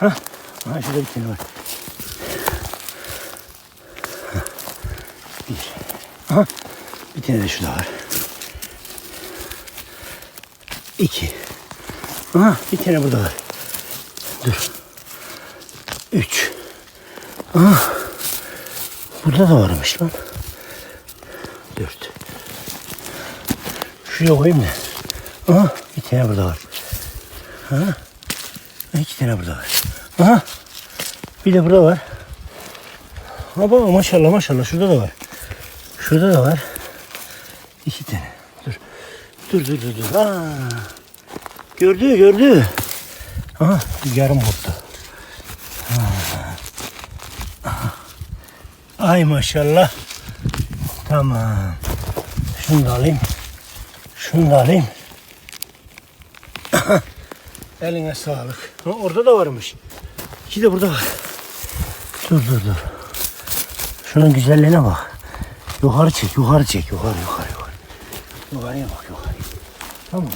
Ha, ha şurada bir tane var. Ha, Bir. Aha, bir tane de şurada var. İki. Aha, bir tane burada var. Dur. Üç. Aha. Burada da varmış lan. Dört. Şuraya koyayım da. Aha, bir tane burada var. Ha? İki tane burada var. Aha. Bir de burada var. Ha maşallah maşallah şurada da var. Şurada da var. İki tane. Dur. Dur dur dur dur. Aa. Gördü gördü. Aha yarım koptu. Ay maşallah. Tamam. Şunu da alayım. Şunu da alayım. Eline sağlık. Ha, orada da varmış. İki de burada var. Dur dur dur. Şunun güzelliğine bak. Yukarı çek, yukarı çek, yukarı, yukarı, yukarı. Yukarıya bak, yukarı. Tamam.